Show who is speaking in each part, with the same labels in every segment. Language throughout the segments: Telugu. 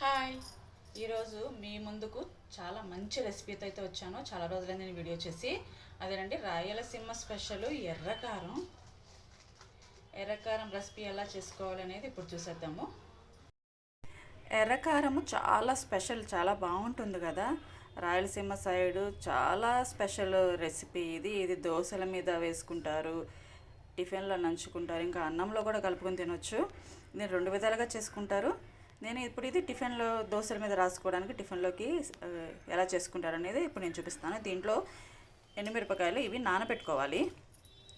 Speaker 1: హాయ్. ఈరోజు మీ ముందుకు చాలా మంచి రెసిపీతో అయితే వచ్చాను. చాలా రోజులైంది నేను వీడియో చేసి. అదేనండి రాయలసీమ స్పెషల్ ఎర్రకారం. ఎర్రకారం రెసిపీ ఎలా చేసుకోవాలనేది ఇప్పుడు చూసేద్దాము. ఎర్రకారము చాలా స్పెషల్ చాలా బాగుంటుంది కదా. రాయలసీమ సైడు చాలా స్పెషల్ రెసిపీ ఇది. ఇది దోశల మీద వేసుకుంటారు టిఫిన్లో నంచుకుంటారు ఇంకా అన్నంలో కూడా కలుపుకొని తినొచ్చు. నేను రెండు విధాలుగా చేసుకుంటారు. నేను ఇప్పుడు ఇది టిఫిన్లో దోశల మీద రాసుకోవడానికి టిఫిన్లోకి ఎలా చేసుకుంటారు అనేది ఇప్పుడు నేను చూపిస్తాను. దీంట్లో ఎండుమిరపకాయలు ఇవి నానబెట్టుకోవాలి.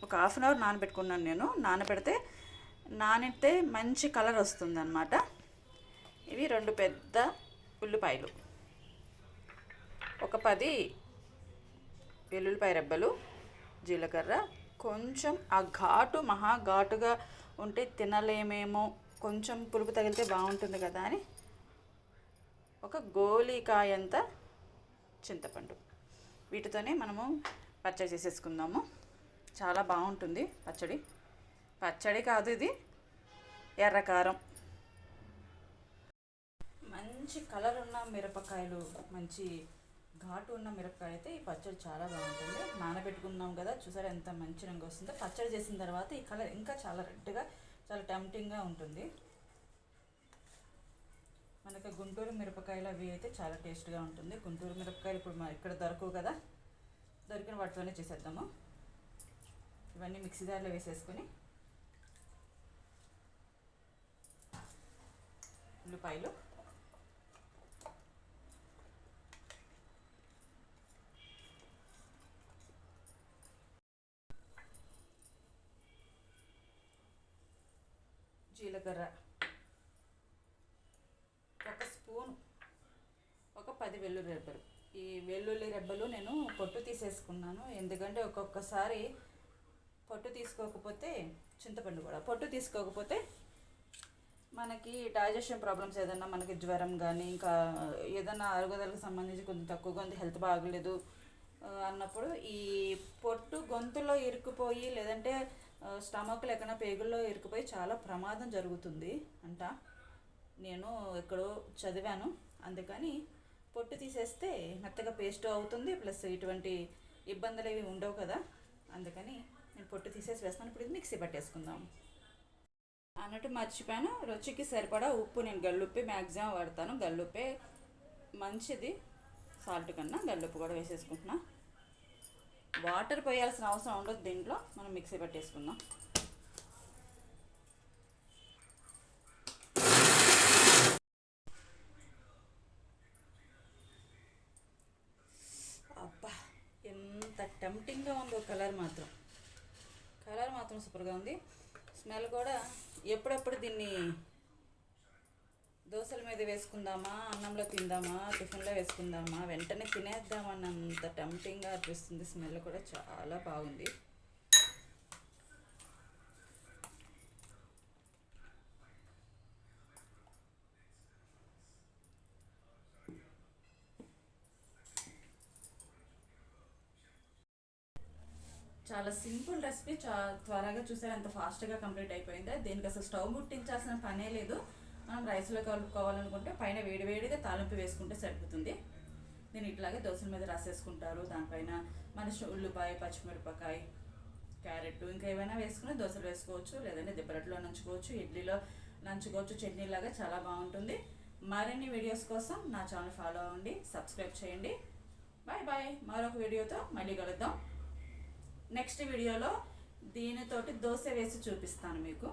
Speaker 1: ఒక హాఫ్ అన్ అవర్ నానబెట్టుకున్నాను నేను. నానబెడితే నానితే మంచి కలర్ వస్తుందన్నమాట. ఇవి రెండు పెద్ద ఉల్లిపాయలు. ఒక పది వెల్లుల్లిపాయ రెబ్బలు జీలకర్ర. కొంచెం ఆ ఘాటు మహా ఘాటుగా ఉంటే తినలేమేమో కొంచెం పులుపు తగిలితే బాగుంటుంది కదా అని ఒక గోలీకాయంత చింతపండు. వీటితోనే మనము పచ్చడి చేసేసుకుందాము. చాలా బాగుంటుంది పచ్చడి. పచ్చడి కాదు ఇది ఎర్రకారం మంచి కలర్ ఉన్న మిరపకాయలు మంచి ఘాటు ఉన్న మిరపకాయ అయితే ఈ పచ్చడి చాలా బాగుంటుంది. నానబెట్టుకున్నాం కదా చూసారా ఎంత మంచి రంగు వస్తుందో. పచ్చడి చేసిన తర్వాత ఈ కలర్ ఇంకా చాలా రెడ్గా చాలా టెంప్టింగ్గా ఉంటుంది. మనకి గుంటూరు మిరపకాయలు అవి అయితే చాలా టేస్ట్గా ఉంటుంది. గుంటూరు మిరపకాయలు ఇప్పుడు మా ఇక్కడ దొరకవు కదా దొరికిన వాటితోనే చేసేద్దాము. ఇవన్నీ మిక్సీ జార్లో వేసేసుకొని ఉల్లిపాయలు. జీలకర్ర. ఒక స్పూన్. ఒక పది వెల్లుల్లి రెబ్బలు. ఈ వెల్లుల్లి రెబ్బలు నేను పొట్టు తీసేసుకున్నాను. ఎందుకంటే ఒక్కొక్కసారి పొట్టు తీసుకోకపోతే చింతపండు కూడా. పొట్టు తీసుకోకపోతే మనకి డైజెషన్ ప్రాబ్లమ్స్ ఏదన్నా మనకి జ్వరం కానీ ఇంకా ఏదన్నా అరుగుదలకు సంబంధించి కొంచెం తక్కువగా ఉంది హెల్త్ బాగలేదు అన్నప్పుడు ఈ పొట్టు గొంతులో ఇరుక్కుపోయి లేదంటే స్టమక్లో ఎక్కడ పేగుల్లో ఇరుక్కుపోయి చాలా ప్రమాదం జరుగుతుంది అంట. నేను ఎక్కడో చదివాను. అందుకని పొట్టు తీసేస్తే మెత్తగా పేస్ట్ అవుతుంది ప్లస్ ఇటువంటి ఇబ్బందులు ఏవి ఉండవు కదా. అందుకని నేను పొట్టు తీసేసి వేస్తాను ఇప్పుడు ఇది మిక్సీ పట్టేసుకుందాం. అన్నట్టు మర్చిపోయాను. రుచికి సరిపడా ఉప్పు నేను గల్లుప్పి మ్యాక్సిమం వాడతాను. గల్లుప్పే మంచిది. సాల్ట్ కన్నా గల్లుప్పు కూడా వేసేసుకుంటున్నా. వాటర్ పోయాల్సిన అవసరం ఉండదు దీంట్లో మనం మిక్సీ పట్టేసుకుందాం. అబ్బా ఎంత టెంప్టింగ్గా ఉందో కలర్ మాత్రం. కలర్ మాత్రం సూపర్గా ఉంది. స్మెల్ కూడా ఎప్పుడెప్పుడు దీన్ని దోశల మీద వేసుకుందామా అన్నంలో తిందామా టిఫిన్లో వేసుకుందామా వెంటనే తినేద్దామన్నంత టెంప్టింగ్గా అనిపిస్తుంది. స్మెల్ కూడా చాలా బాగుంది. చాలా సింపుల్ రెసిపీ. చా త్వరగా చూసారు అంత ఫాస్ట్గా కంప్లీట్ అయిపోయింది. దీనికి అసలు స్టవ్ ముట్టించాల్సిన పనే లేదు. మనం రైస్లో కలుపుకోవాలనుకుంటే పైన వేడివేడిగా తాలింపు వేసుకుంటే సరిపోతుంది. నేను ఇట్లాగే దోశల మీద రాసేసుకుంటారు. దానిపైన మన ఉల్లిపాయ పచ్చిమిరపకాయ క్యారెట్ ఇంకా ఏమైనా వేసుకుని దోశలు వేసుకోవచ్చు. లేదంటే దిబ్బరట్లో నంచుకోవచ్చు ఇడ్లీలో నంచుకోవచ్చు. చట్నీలాగా చాలా బాగుంటుంది. మరిన్ని వీడియోస్ కోసం నా ఛానల్ ఫాలో అవ్వండి సబ్స్క్రైబ్ చేయండి. Bye bye. మరొక వీడియోతో మళ్ళీ కలుద్దాం. నెక్స్ట్ వీడియోలో దీనితోటి దోశ వేసి చూపిస్తాను మీకు.